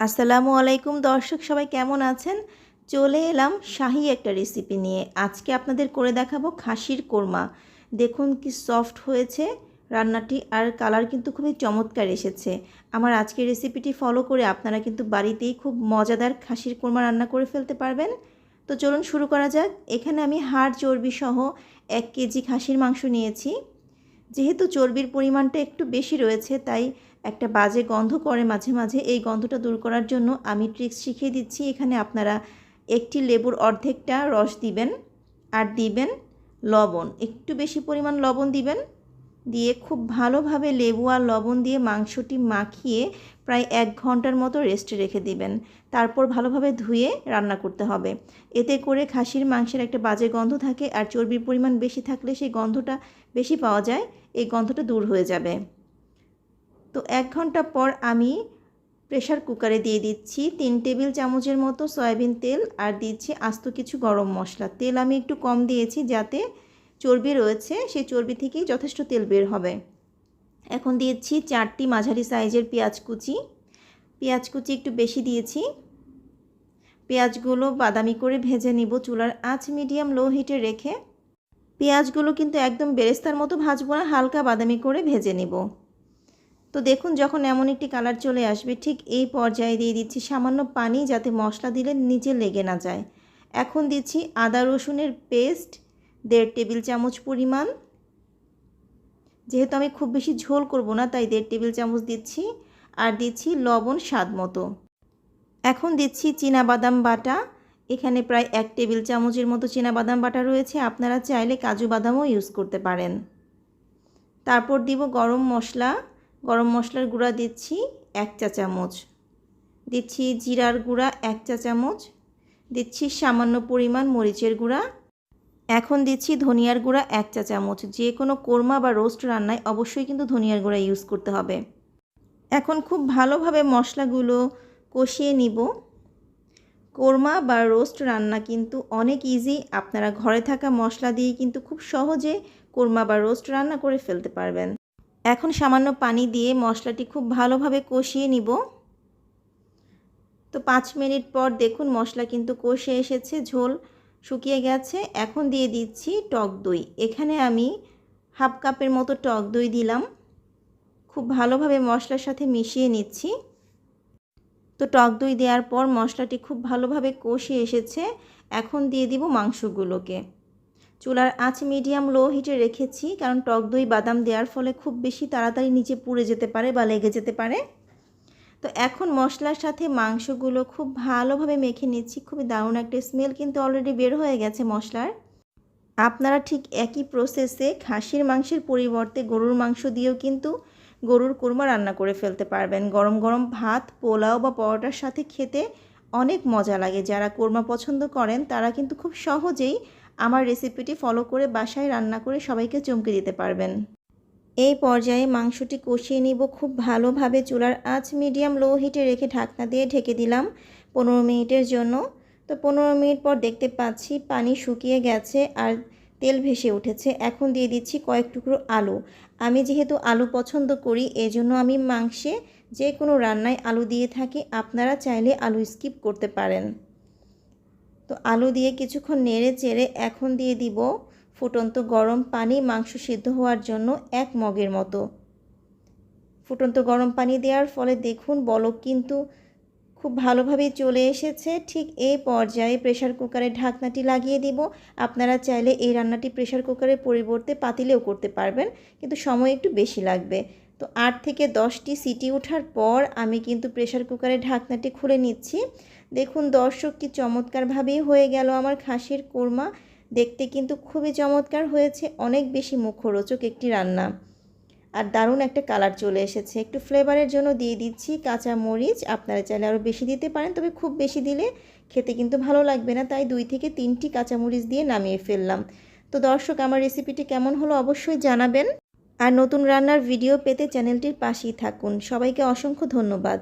আসসালামু আলাইকুম দর্শক, সবাই কেমন আছেন? চলে এলাম শাহি একটা রেসিপি নিয়ে। আজকে আপনাদের করে দেখাবো খাসির কোরমা। দেখুন কি সফট হয়েছে, রান্নাটি আর কালার কিন্তু খুবই চমৎকার এসেছে। আমার আজকের রেসিপিটি ফলো করে আপনারা কিন্তু বাড়িতেই খুব মজাদার খাসির কোরমা রান্না করে ফেলতে পারবেন। তো চলুন শুরু করা যাক। এখানে আমি হাড় চর্বি সহ এক কেজি খাসির মাংস নিয়েছি। যেহেতু চর্বির পরিমাণটা একটু বেশি রয়েছে, তাই একটা বাজে গন্ধ করে মাঝে মাঝে। এই গন্ধটা দূর করার জন্য আমি ট্রিক্স শিখিয়ে দিচ্ছি। এখানে আপনারা একটি লেবুর অর্ধেকটা রস দিবেন আর দিবেন লবণ। একটু বেশি পরিমাণ লবণ দিবেন। দিয়ে খুব ভালোভাবে লেবু আর লবণ দিয়ে মাংসটি মাখিয়ে প্রায় এক ঘণ্টার মতো রেস্টে রেখে দিবেন। তারপর ভালোভাবে ধুয়ে রান্না করতে হবে। এতে করে খাসির মাংসের একটা বাজে গন্ধ থাকে আর চর্বির পরিমাণ বেশি থাকলে সেই গন্ধটা বেশি পাওয়া যায়, এই গন্ধটা দূর হয়ে যাবে। তো এক ঘণ্টা পর আমি প্রেশার কুকারে দিয়ে দিচ্ছি তিন টেবিল চামচের মতো সয়াবিন তেল আর দিচ্ছি আস্ত কিছু গরম মশলা। তেল আমি একটু কম দিয়েছি যাতে চর্বি রয়েছে, সেই চর্বি থেকেই যথেষ্ট তেল বের হবে। এখন দিয়েছি চারটি মাঝারি সাইজের পেঁয়াজ কুচি। পেঁয়াজ কুচি একটু বেশি দিয়েছি। পেঁয়াজগুলো বাদামি করে ভেজে নিব চুলার আঁচ মিডিয়াম লো হিটে রেখে। পেঁয়াজগুলো কিন্তু একদম বেরেস্তার মতো ভাজবো না, হালকা বাদামি করে ভেজে নিব। তো দেখুন, যখন এমন একটি কালার চলে আসবে, ঠিক এই পর্যায়ে দিয়ে দিচ্ছি সামান্য পানি যাতে মশলা দিলে নিচে লেগে না যায়। এখন দিচ্ছি আদা রসুনের পেস্ট। দেড় টেবিল চামচ পরিমাণ। যেহেতু আমি খুব বেশি ঝোল করব না, তাই দেড় টেবিল চামচ দিচ্ছি। আর দিচ্ছি লবণ স্বাদ মতো। এখন দিচ্ছি বাদাম বাটা। এখানে প্রায় এক টেবিল চামচের মতো বাদাম বাটা রয়েছে। আপনারা চাইলে কাজু বাদামও ইউজ করতে পারেন। তারপর দিব গরম মশলা। গরম মশলার গুঁড়া দিচ্ছি এক চা চামচ। দিচ্ছি জিরার গুঁড়া এক চা চামচ। দিচ্ছি সামান্য পরিমাণ মরিচের গুঁড়া। এখন দিচ্ছি ধনিয়ার গুঁড়া এক চা চামচ। যে কোনো কোরমা বা রোস্ট রান্নায় অবশ্যই কিন্তু ধনিয়ার গুঁড়া ইউজ করতে হবে। এখন খুব ভালোভাবে মশলাগুলো কষিয়ে নিব। কোরমা বা রোস্ট রান্না কিন্তু অনেক ইজি আপনারা ঘরে থাকা মশলা দিয়ে কিন্তু খুব সহজে কোরমা বা রোস্ট রান্না করে ফেলতে পারবেন। এখন সামান্য পানি দিয়ে মশলাটি খুব ভালোভাবে কষিয়ে নিব। তো পাঁচ মিনিট পর দেখুন মশলা কিন্তু কষে এসেছে ঝোল। শুকিয়ে গেছে। এখন দিয়ে দিচ্ছি টক দই। এখানে আমি হাফ কাপের মতো টক দই দিলাম। খুব ভালোভাবে মশলার সাথে মিশিয়ে নিচ্ছি। তো টক দই দেওয়ার পর মশলাটি খুব ভালোভাবে কষে এসেছে। এখন দিয়ে দিব মাংসগুলোকে। চুলার আঁচ মিডিয়াম লো হিটে রেখেছি, কারণ টক দই বাদাম দেওয়ার ফলে খুব বেশি তাড়াতাড়ি নিচে পুড়ে যেতে পারে বা লেগে যেতে পারে। তো এখন মশলার সাথে মাংসগুলো খুব ভালোভাবে মেখে নিচ্ছি। খুবই দারুণ একটা স্মেল কিন্তু অলরেডি বের হয়ে গেছে মশলার। আপনারা ঠিক একই প্রসেসে খাসির মাংসের পরিবর্তে গরুর মাংস দিয়েও কিন্তু গরুর কোরমা রান্না করে ফেলতে পারবেন। গরম গরম ভাত, পোলাও বা পরোটার সাথে খেতে অনেক মজা লাগে। যারা কোরমা পছন্দ করেন, তারা কিন্তু খুব সহজেই আমার রেসিপিটি ফলো করে বাসায় রান্না করে সবাইকে চমকে দিতে পারবেন। এই পর্যায়ে মাংসটি কষিয়ে নিব খুব ভালোভাবে চুলার আঁচ মিডিয়াম লো হিটে রেখে ঢাকনা দিয়ে ঢেকে দিলাম পনেরো মিনিটের জন্য। তো পনেরো মিনিট পর দেখতে পাচ্ছি পানি শুকিয়ে গেছে আর তেল ভেসে উঠেছে। এখন দিয়ে দিচ্ছি কয়েক টুকরো আলু। আমি যেহেতু আলু পছন্দ করি, এজন্য আমি মাংসে যে কোনো রান্নায় আলু দিয়ে থাকি। আপনারা চাইলে আলু স্কিপ করতে পারেন। তো আলু দিয়ে কিছুক্ষণ নেড়ে চেড়ে এখন দিয়ে দিব ফুটন্ত গরম পানি মাংস সিদ্ধ হওয়ার জন্য এক মগের মতো। ফুটন্ত গরম পানি দেওয়ার ফলে দেখুন বলক কিন্তু খুব ভালোভাবেই চলে এসেছে। ঠিক এই পর্যায়ে প্রেশার কুকারে ঢাকনাটি লাগিয়ে দিব। আপনারা চাইলে এই রান্নাটি প্রেশার কুকারের পরিবর্তে পাতিলেও করতে পারবেন, কিন্তু সময় একটু বেশি লাগবে। তো আট থেকে দশটি সিটি ওঠার পর আমি কিন্তু প্রেশার কুকারে ঢাকনাটি খুলে নিচ্ছি। দেখুন দর্শক কি চমৎকারভাবেই হয়ে গেল আমার খাসির কোরমা। দেখতে কিন্তু খুবই চমৎকার হয়েছে, অনেক বেশি মুখরোচক একটি রান্না। আর দারুণ একটা কালার চলে এসেছে। একটু ফ্লেভারের জন্য দিয়ে দিচ্ছি কাঁচা মরিচ। আপনারা চাইলে আরও বেশি দিতে পারেন, তবে খুব বেশি দিলে খেতে কিন্তু ভালো লাগবে না। তাই দুই থেকে তিনটি কাঁচামরিচ দিয়ে নামিয়ে ফেললাম। তো দর্শক, আমার রেসিপিটি কেমন হলো অবশ্যই জানাবেন। আর নতুন রান্নার ভিডিও পেতে চ্যানেলটির পাশেই থাকুন। সবাইকে অসংখ্য ধন্যবাদ।